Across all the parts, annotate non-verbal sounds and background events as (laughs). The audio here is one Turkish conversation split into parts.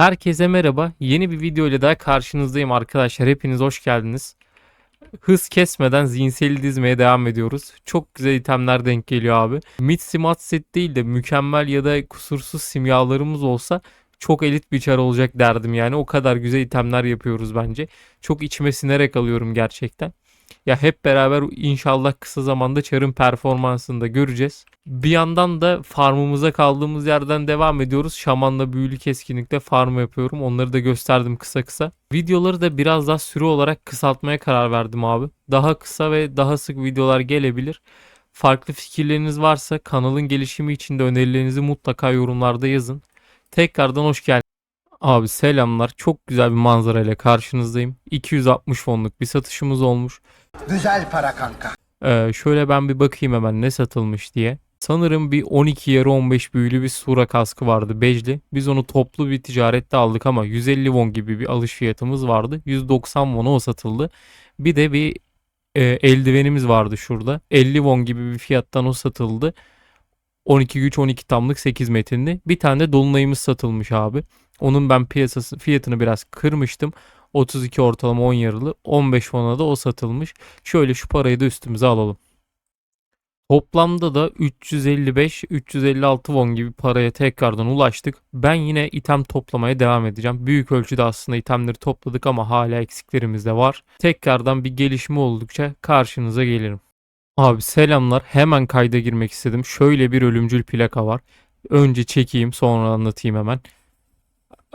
Herkese merhaba. Yeni bir video ile daha karşınızdayım arkadaşlar. Hepiniz hoş geldiniz. Hız kesmeden zihinseli dizmeye devam ediyoruz. Çok güzel itemler denk geliyor abi. Mid simat set değil de mükemmel ya da kusursuz simyalarımız olsa çok elit bir çar olacak derdim yani. O kadar güzel itemler yapıyoruz bence. Çok içime sinerek alıyorum gerçekten. Ya hep beraber inşallah kısa zamanda çarın performansını da göreceğiz. Bir yandan da farmımıza kaldığımız yerden devam ediyoruz. Şamanla büyülü keskinlikte farm yapıyorum. Onları da gösterdim kısa kısa. Videoları da biraz daha süre olarak kısaltmaya karar verdim abi. Daha kısa ve daha sık videolar gelebilir. Farklı fikirleriniz varsa kanalın gelişimi için de önerilerinizi mutlaka yorumlarda yazın. Tekrardan hoş geldiniz. Abi selamlar. Çok güzel bir manzara ile karşınızdayım. 260 fonluk bir satışımız olmuş. Güzel para kanka. Ee, şöyle ben bir bakayım hemen ne satılmış diye. Sanırım bir 12 yarı 15 büyülü bir sura kaskı vardı bejli. Biz onu toplu bir ticarette aldık ama 150 won gibi bir alış fiyatımız vardı. 190 won'a o satıldı. Bir de bir e, eldivenimiz vardı şurada. 50 won gibi bir fiyattan o satıldı. 12 güç 12 tamlık 8 metinli. Bir tane de dolunayımız satılmış abi. Onun ben piyasası fiyatını biraz kırmıştım. 32 ortalama 10 yarılı. 15 fona da o satılmış. Şöyle şu parayı da üstümüze alalım. Toplamda da 355-356 won gibi paraya tekrardan ulaştık. Ben yine item toplamaya devam edeceğim. Büyük ölçüde aslında itemleri topladık ama hala eksiklerimiz de var. Tekrardan bir gelişme oldukça karşınıza gelirim. Abi selamlar. Hemen kayda girmek istedim. Şöyle bir ölümcül plaka var. Önce çekeyim sonra anlatayım hemen.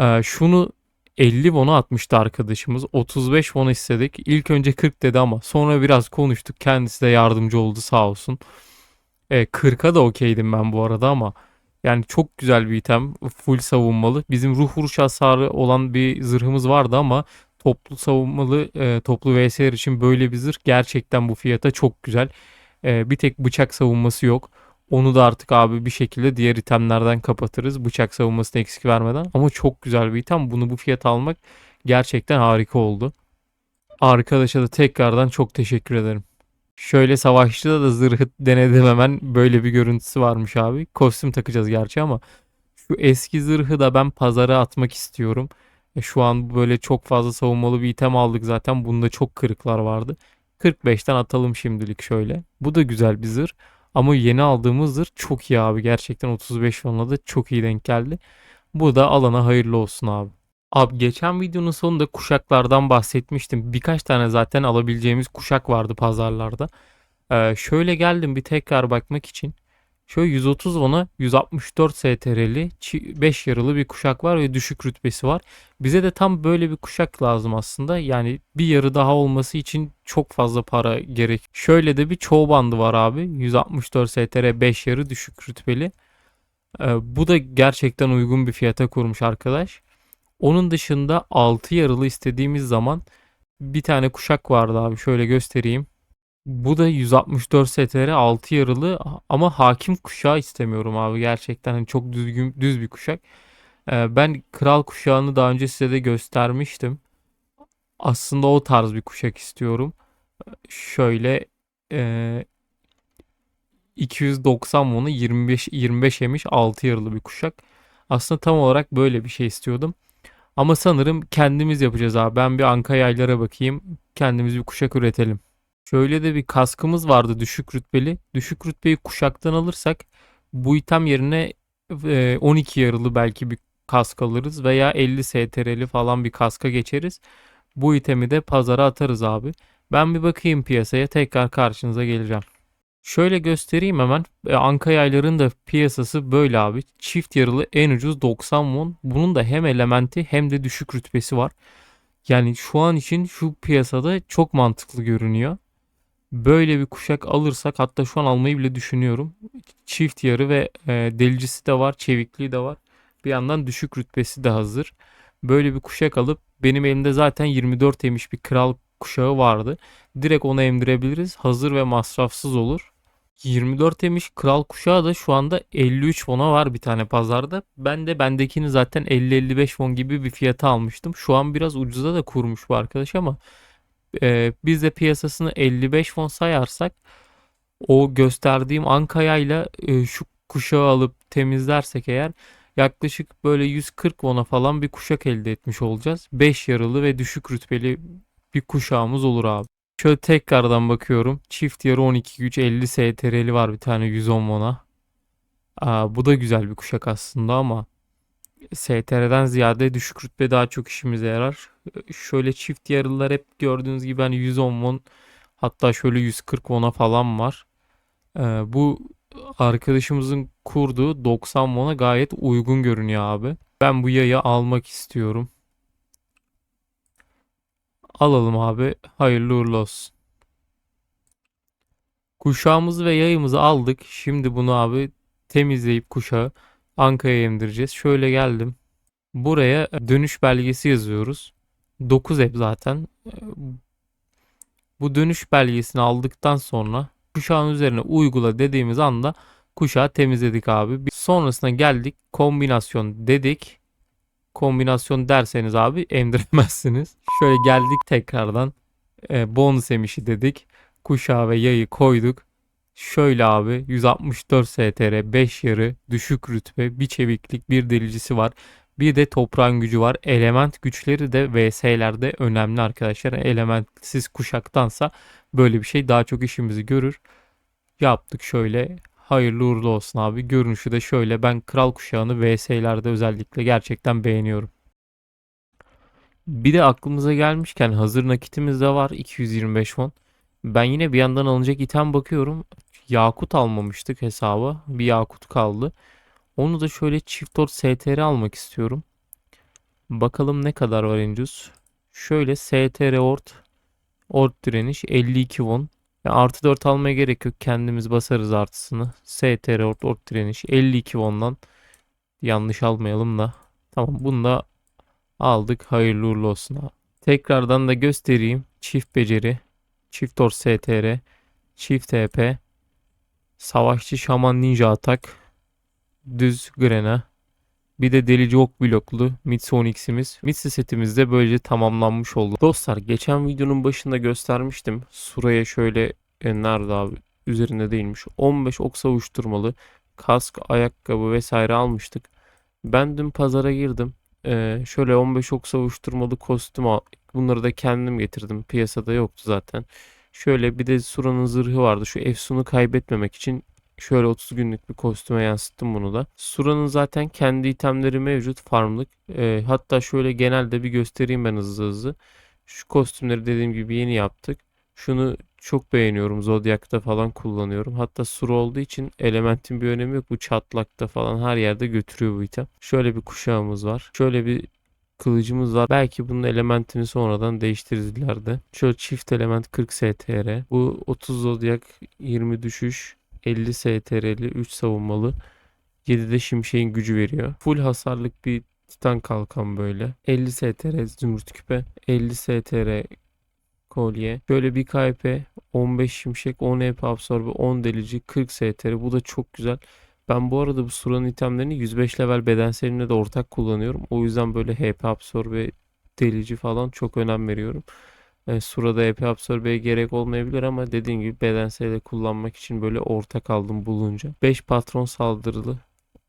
Ee, şunu 50 won'a atmıştı arkadaşımız. 35 won istedik. İlk önce 40 dedi ama sonra biraz konuştuk. Kendisi de yardımcı oldu sağ olsun. E, 40'a da okeydim ben bu arada ama yani çok güzel bir item. Full savunmalı. Bizim ruh vuruş hasarı olan bir zırhımız vardı ama toplu savunmalı e, toplu VS'ler için böyle bir zırh gerçekten bu fiyata çok güzel. E, bir tek bıçak savunması yok. Onu da artık abi bir şekilde diğer itemlerden kapatırız. Bıçak savunmasını eksik vermeden. Ama çok güzel bir item. Bunu bu fiyata almak gerçekten harika oldu. Arkadaşa da tekrardan çok teşekkür ederim. Şöyle savaşçıda da zırhı denedim hemen. Böyle bir görüntüsü varmış abi. Kostüm takacağız gerçi ama şu eski zırhı da ben pazara atmak istiyorum. E, Şu an böyle çok fazla savunmalı bir item aldık zaten. Bunda çok kırıklar vardı. 45'ten atalım şimdilik şöyle. Bu da güzel bir zırh. Ama yeni aldığımız zırh çok iyi abi. Gerçekten 35 fonla da çok iyi denk geldi. Bu da alana hayırlı olsun abi. Abi geçen videonun sonunda kuşaklardan bahsetmiştim. Birkaç tane zaten alabileceğimiz kuşak vardı pazarlarda. Ee, şöyle geldim bir tekrar bakmak için. Şöyle 130 won'a 164 STR'li 5 yarılı bir kuşak var ve düşük rütbesi var. Bize de tam böyle bir kuşak lazım aslında. Yani bir yarı daha olması için çok fazla para gerek. Şöyle de bir çoğu bandı var abi. 164 STR 5 yarı düşük rütbeli. Ee, bu da gerçekten uygun bir fiyata kurmuş arkadaş. Onun dışında 6 yarılı istediğimiz zaman bir tane kuşak vardı abi. Şöyle göstereyim. Bu da 164 STR 6 yarılı ama hakim kuşağı istemiyorum abi. Gerçekten hani çok düzgün düz bir kuşak. Ee, ben kral kuşağını daha önce size de göstermiştim. Aslında o tarz bir kuşak istiyorum. Şöyle e, 290 won'u 25 25 emiş 6 yarılı bir kuşak. Aslında tam olarak böyle bir şey istiyordum. Ama sanırım kendimiz yapacağız abi. Ben bir anka yaylara bakayım. Kendimiz bir kuşak üretelim. Şöyle de bir kaskımız vardı düşük rütbeli. Düşük rütbeyi kuşaktan alırsak bu item yerine e, 12 yarılı belki bir kask alırız veya 50 STR'li falan bir kaska geçeriz. Bu itemi de pazara atarız abi. Ben bir bakayım piyasaya tekrar karşınıza geleceğim. Şöyle göstereyim hemen. E, Anka yayların da piyasası böyle abi. Çift yarılı en ucuz 90 won. Bunun da hem elementi hem de düşük rütbesi var. Yani şu an için şu piyasada çok mantıklı görünüyor. Böyle bir kuşak alırsak hatta şu an almayı bile düşünüyorum. Çift yarı ve e, delicisi de var, çevikliği de var. Bir yandan düşük rütbesi de hazır. Böyle bir kuşak alıp benim elimde zaten 24 emiş bir kral kuşağı vardı. Direkt onu emdirebiliriz. Hazır ve masrafsız olur. 24 emiş kral kuşağı da şu anda 53 won'a var bir tane pazarda. Ben de bendekini zaten 50-55 won gibi bir fiyata almıştım. Şu an biraz ucuza da kurmuş bu arkadaş ama e, biz de piyasasını 55 won sayarsak o gösterdiğim Ankaya'yla e, şu kuşağı alıp temizlersek eğer Yaklaşık böyle 140 won'a falan bir kuşak elde etmiş olacağız. 5 yaralı ve düşük rütbeli bir kuşağımız olur abi. Şöyle tekrardan bakıyorum. Çift yarı 12 güç 50 STR'li var bir tane 110 won'a. Aa, bu da güzel bir kuşak aslında ama STR'den ziyade düşük rütbe daha çok işimize yarar. Şöyle çift yarılılar hep gördüğünüz gibi hani 110 won hatta şöyle 140 won'a falan var. Ee, bu arkadaşımızın kurduğu 90 won'a gayet uygun görünüyor abi. Ben bu yayı almak istiyorum. Alalım abi. Hayırlı uğurlu olsun. Kuşağımızı ve yayımızı aldık. Şimdi bunu abi temizleyip kuşağı Anka'ya indireceğiz. Şöyle geldim. Buraya dönüş belgesi yazıyoruz. 9 ev zaten. Bu dönüş belgesini aldıktan sonra kuşağın üzerine uygula dediğimiz anda kuşağı temizledik abi. Sonrasında geldik kombinasyon dedik. Kombinasyon derseniz abi emdiremezsiniz. Şöyle geldik tekrardan e, bonus emişi dedik. Kuşağı ve yayı koyduk. Şöyle abi 164 STR 5 yarı düşük rütbe bir çeviklik bir delicisi var. Bir de toprağın gücü var. Element güçleri de VS'lerde önemli arkadaşlar. Elementsiz kuşaktansa böyle bir şey daha çok işimizi görür. Yaptık şöyle. Hayırlı uğurlu olsun abi. Görünüşü de şöyle. Ben kral kuşağını VS'lerde özellikle gerçekten beğeniyorum. Bir de aklımıza gelmişken hazır nakitimiz de var 225 won. Ben yine bir yandan alınacak item bakıyorum. Yakut almamıştık hesaba. Bir yakut kaldı. Onu da şöyle çift ort STR almak istiyorum. Bakalım ne kadar var Encus. Şöyle STR ort. Ort direniş 52 won. Ya artı 4 almaya gerek yok. Kendimiz basarız artısını. STR ort, ort direniş 52 won'dan. Yanlış almayalım da. Tamam bunu da aldık. Hayırlı uğurlu olsun abi. Tekrardan da göstereyim. Çift beceri. Çift ort STR. Çift TP. Savaşçı şaman ninja atak. Düz grena. Bir de delici ok bloklu Mitsu 10x'imiz. Mitsu setimiz de böylece tamamlanmış oldu. Dostlar geçen videonun başında göstermiştim. Suraya şöyle e, nerede abi? Üzerinde değilmiş. 15 ok savuşturmalı kask, ayakkabı vesaire almıştık. Ben dün pazara girdim. Ee, şöyle 15 ok savuşturmalı kostüm. Bunları da kendim getirdim. Piyasada yoktu zaten. Şöyle bir de Sura'nın zırhı vardı. Şu Efsun'u kaybetmemek için şöyle 30 günlük bir kostüme yansıttım bunu da. Sura'nın zaten kendi itemleri mevcut farmlık. Ee, hatta şöyle genelde bir göstereyim ben hızlı hızlı. Şu kostümleri dediğim gibi yeni yaptık. Şunu çok beğeniyorum. Zodiac'ta falan kullanıyorum. Hatta Sura olduğu için elementin bir önemi yok. Bu çatlakta falan her yerde götürüyor bu item. Şöyle bir kuşağımız var. Şöyle bir kılıcımız var. Belki bunun elementini sonradan değiştiririz ileride. Şöyle çift element 40 STR. Bu 30 zodyak 20 düşüş 50 STR'li 3 savunmalı 7'de şimşeğin gücü veriyor. Full hasarlık bir titan kalkan böyle. 50 STR zümrüt küpe 50 STR kolye. Böyle bir KP 15 şimşek 10 EP absorbe 10 delici 40 STR bu da çok güzel. Ben bu arada bu Sura'nın itemlerini 105 level bedenselimle de ortak kullanıyorum. O yüzden böyle HP absorbe delici falan çok önem veriyorum. E, Sura'da HP absorbeye gerek olmayabilir ama dediğim gibi bedenselle kullanmak için böyle ortak aldım bulunca. 5 patron saldırılı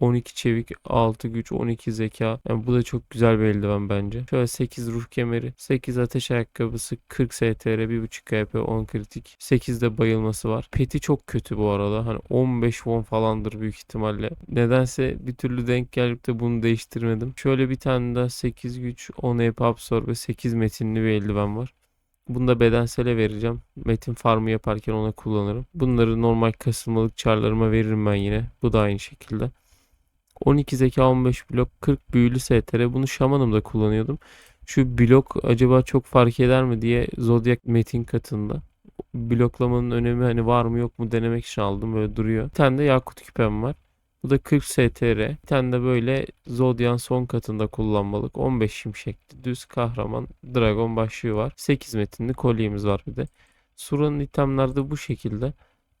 12 çevik, 6 güç, 12 zeka. Yani bu da çok güzel bir eldiven bence. Şöyle 8 ruh kemeri, 8 ateş ayakkabısı, 40 STR, 1.5 KP, 10 kritik. 8 de bayılması var. Peti çok kötü bu arada. Hani 15 won falandır büyük ihtimalle. Nedense bir türlü denk gelip de bunu değiştirmedim. Şöyle bir tane daha 8 güç, 10 EP absorbe, 8 metinli bir eldiven var. Bunu da bedensele vereceğim. Metin farmı yaparken ona kullanırım. Bunları normal kasılmalık çarlarıma veririm ben yine. Bu da aynı şekilde. 12 zeka 15 blok 40 büyülü STR. Bunu şamanımda kullanıyordum. Şu blok acaba çok fark eder mi diye Zodiac metin katında. Bloklamanın önemi hani var mı yok mu denemek için aldım. Böyle duruyor. Bir tane de yakut küpem var. Bu da 40 STR. Bir tane de böyle Zodiac'ın son katında kullanmalık. 15 şimşekli düz kahraman dragon başlığı var. 8 metinli kolyemiz var bir de. Sura'nın itemlerde bu şekilde.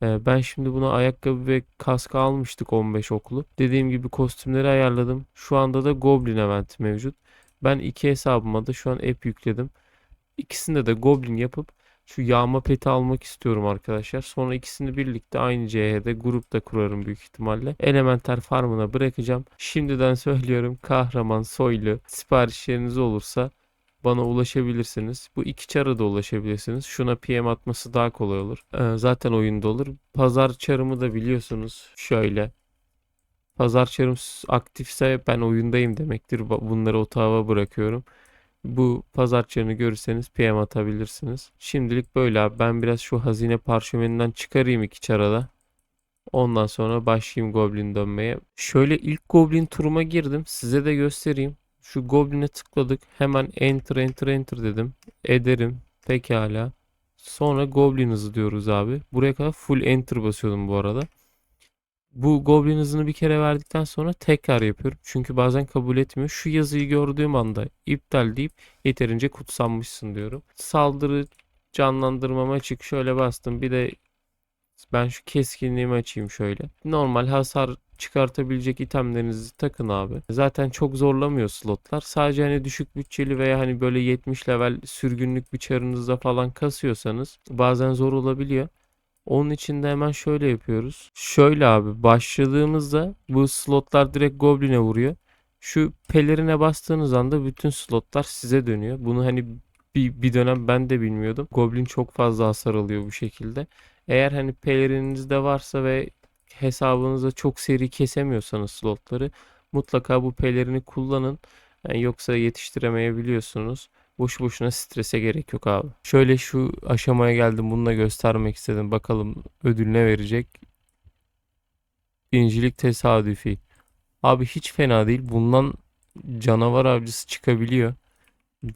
Ee, Ben şimdi buna ayakkabı ve kask almıştık 15 oklu. Dediğim gibi kostümleri ayarladım. Şu anda da Goblin eventi mevcut. Ben iki hesabıma da şu an app yükledim. İkisinde de Goblin yapıp Şu yağma peti almak istiyorum arkadaşlar. Sonra ikisini birlikte aynı CH'de grupta kurarım büyük ihtimalle. Elementer farmına bırakacağım. Şimdiden (laughs) söylüyorum kahraman soylu siparişleriniz olursa bana ulaşabilirsiniz. Bu iki çara da ulaşabilirsiniz. Şuna PM atması daha kolay olur. Ee, zaten oyunda olur. Pazar çarımı da biliyorsunuz. Şöyle. Pazar çarım aktifse ben oyundayım demektir. Bunları otağa bırakıyorum. Bu pazar çarını görürseniz PM atabilirsiniz. Şimdilik böyle abi. Ben biraz şu hazine parşömeninden çıkarayım iki çarada. Ondan sonra başlayayım Goblin dönmeye. Şöyle ilk Goblin turuma girdim. Size de göstereyim. Şu Goblin'e tıkladık. Hemen enter enter enter dedim. Ederim. Pekala. Sonra Goblin hızı diyoruz abi. Buraya kadar full enter basıyordum bu arada. Bu Goblin hızını bir kere verdikten sonra tekrar yapıyorum. Çünkü bazen kabul etmiyor. Şu yazıyı gördüğüm anda iptal deyip yeterince kutsanmışsın diyorum. Saldırı canlandırmama açık. Şöyle bastım. Bir de ben şu keskinliğimi açayım şöyle. Normal hasar çıkartabilecek itemlerinizi takın abi. Zaten çok zorlamıyor slotlar. Sadece hani düşük bütçeli veya hani böyle 70 level sürgünlük bir çarınızda falan kasıyorsanız bazen zor olabiliyor. Onun için de hemen şöyle yapıyoruz. Şöyle abi başladığımızda bu slotlar direkt Goblin'e vuruyor. Şu pelerine bastığınız anda bütün slotlar size dönüyor. Bunu hani bir, bir dönem ben de bilmiyordum. Goblin çok fazla hasar alıyor bu şekilde. Eğer hani pelerinizde varsa ve hesabınıza çok seri kesemiyorsanız slotları mutlaka bu pelerini kullanın. Yani yoksa yetiştiremeyebiliyorsunuz. Boşu boşuna strese gerek yok abi. Şöyle şu aşamaya geldim. Bunu da göstermek istedim. Bakalım ödül ne verecek? Birincilik tesadüfi. Abi hiç fena değil. Bundan canavar avcısı çıkabiliyor.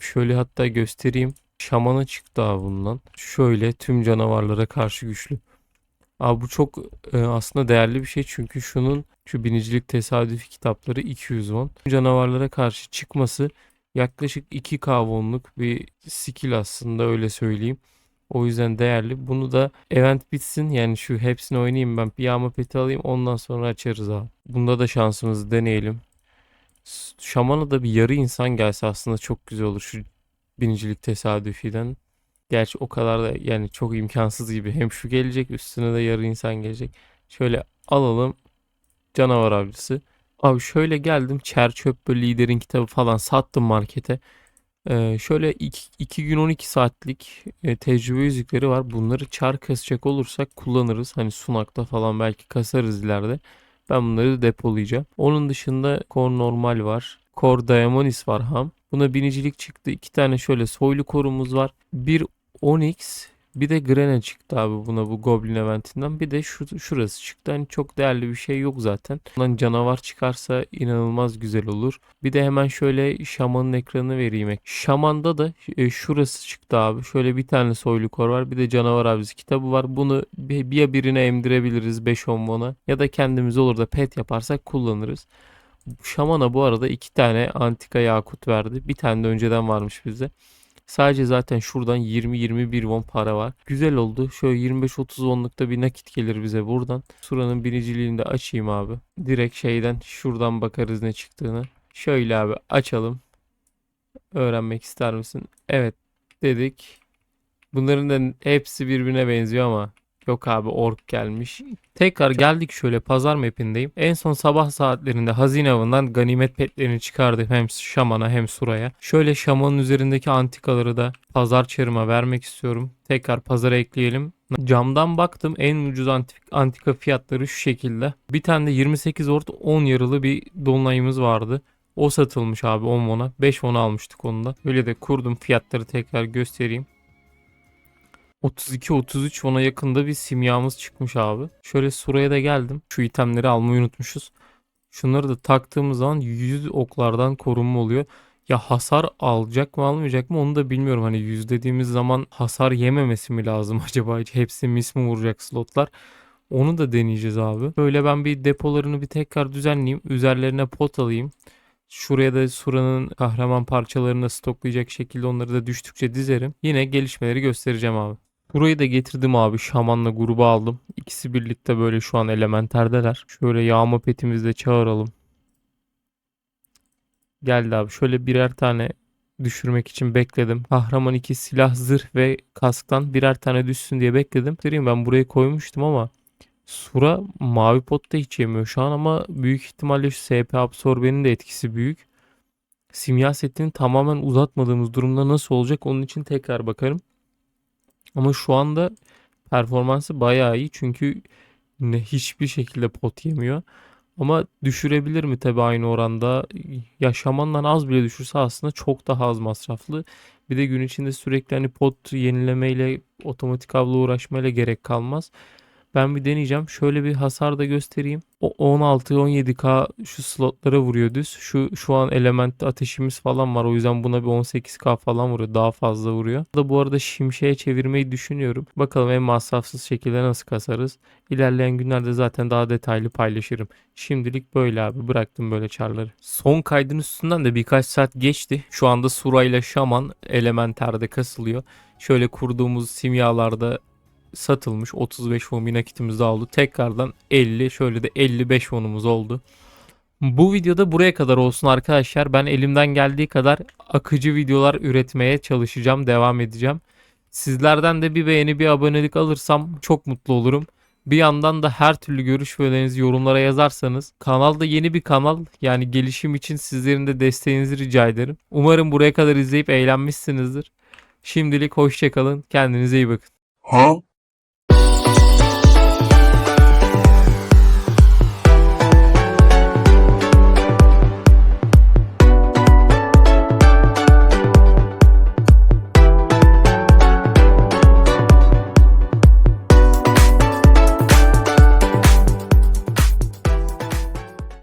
Şöyle hatta göstereyim. Şamana çıktı abi bundan. Şöyle tüm canavarlara karşı güçlü. Abi bu çok e, aslında değerli bir şey çünkü şunun şu binicilik tesadüfi kitapları 200 won. Canavarlara karşı çıkması yaklaşık 2k wonluk bir skill aslında öyle söyleyeyim. O yüzden değerli. Bunu da event bitsin yani şu hepsini oynayayım ben. Bir yağma peti alayım ondan sonra açarız abi. Bunda da şansımızı deneyelim. Şamana da bir yarı insan gelse aslında çok güzel olur şu binicilik tesadüfiden. Gerçi o kadar da yani çok imkansız gibi. Hem şu gelecek üstüne de yarı insan gelecek. Şöyle alalım canavar avcısı. Abi şöyle geldim çer çöp böyle liderin kitabı falan sattım markete. Ee, şöyle 2 gün 12 saatlik e, tecrübe yüzükleri var. Bunları çar kasacak olursak kullanırız. Hani sunakta falan belki kasarız ileride. Ben bunları depolayacağım. Onun dışında Core normal var. Core Diamonis var ham. Buna binicilik çıktı. İki tane şöyle soylu korumuz var. Bir Onyx bir de Grene çıktı abi buna bu Goblin eventinden. Bir de şu, şurası çıktı. Hani çok değerli bir şey yok zaten. Bundan canavar çıkarsa inanılmaz güzel olur. Bir de hemen şöyle şamanın ekranını vereyim. Şamanda da e, şurası çıktı abi. Şöyle bir tane soylu kor var. Bir de canavar avcısı kitabı var. Bunu bir, bir birine emdirebiliriz 5-10 bona. Ya da kendimiz olur da pet yaparsak kullanırız. Şamana bu arada iki tane antika yakut verdi. Bir tane de önceden varmış bizde. Sadece zaten şuradan 20-21 won para var. Güzel oldu. Şöyle 25-30 wonlukta bir nakit gelir bize buradan. Suranın biniciliğini de açayım abi. Direkt şeyden şuradan bakarız ne çıktığını. Şöyle abi açalım. Öğrenmek ister misin? Evet dedik. Bunların da hepsi birbirine benziyor ama Yok abi ork gelmiş. Tekrar geldik şöyle pazar mapindeyim. En son sabah saatlerinde hazine avından ganimet petlerini çıkardım hem şamana hem suraya. Şöyle şamanın üzerindeki antikaları da pazar çarıma vermek istiyorum. Tekrar pazara ekleyelim. Camdan baktım en ucuz antik, antika fiyatları şu şekilde. Bir tane de 28 ort 10 yarılı bir dolunayımız vardı. O satılmış abi 10 won'a. 5 won'a almıştık onu da. Öyle de kurdum fiyatları tekrar göstereyim. 32-33 ona yakında bir simyamız çıkmış abi. Şöyle suraya da geldim. Şu itemleri almayı unutmuşuz. Şunları da taktığımız zaman 100 oklardan korunma oluyor. Ya hasar alacak mı almayacak mı onu da bilmiyorum. Hani 100 dediğimiz zaman hasar yememesi mi lazım (laughs) acaba? Hepsi mis mi vuracak slotlar? Onu da deneyeceğiz abi. Böyle ben bir depolarını bir tekrar düzenleyeyim. Üzerlerine pot alayım. Şuraya da Sura'nın kahraman parçalarını stoklayacak şekilde onları da düştükçe dizerim. Yine gelişmeleri göstereceğim abi. Burayı da getirdim abi. Şaman'la grubu aldım. İkisi birlikte böyle şu an elementerdeler. Şöyle yağma petimizi de çağıralım. Geldi abi. Şöyle birer tane düşürmek için bekledim. Kahraman 2 silah, zırh ve kasktan birer tane düşsün diye bekledim. Söyleyeyim ben buraya koymuştum ama Sura mavi pot da hiç yemiyor şu an ama büyük ihtimalle şu SP absorbenin de etkisi büyük. Simya setini tamamen uzatmadığımız durumda nasıl olacak onun için tekrar bakarım. Ama şu anda performansı bayağı iyi çünkü ne hiçbir şekilde pot yemiyor. Ama düşürebilir mi tabii aynı oranda? Yaşamandan az bile düşürse aslında çok daha az masraflı. Bir de gün içinde sürekli hani pot yenilemeyle otomatik avla uğraşmayla gerek kalmaz. Ben bir deneyeceğim. Şöyle bir hasar da göstereyim. O 16-17k şu slotlara vuruyor düz. Şu şu an element ateşimiz falan var. O yüzden buna bir 18k falan vuruyor. Daha fazla vuruyor. Da bu arada şimşeğe çevirmeyi düşünüyorum. Bakalım en masrafsız şekilde nasıl kasarız. İlerleyen günlerde zaten daha detaylı paylaşırım. Şimdilik böyle abi. Bıraktım böyle çarları. Son kaydın üstünden de birkaç saat geçti. Şu anda Sura ile Şaman elementerde kasılıyor. Şöyle kurduğumuz simyalarda satılmış. 35 won bir nakitimiz daha oldu. Tekrardan 50 şöyle de 55 wonumuz oldu. Bu videoda buraya kadar olsun arkadaşlar. Ben elimden geldiği kadar akıcı videolar üretmeye çalışacağım. Devam edeceğim. Sizlerden de bir beğeni bir abonelik alırsam çok mutlu olurum. Bir yandan da her türlü görüş ve yorumlara yazarsanız kanalda yeni bir kanal yani gelişim için sizlerin de desteğinizi rica ederim. Umarım buraya kadar izleyip eğlenmişsinizdir. Şimdilik hoşçakalın. Kendinize iyi bakın. Huh?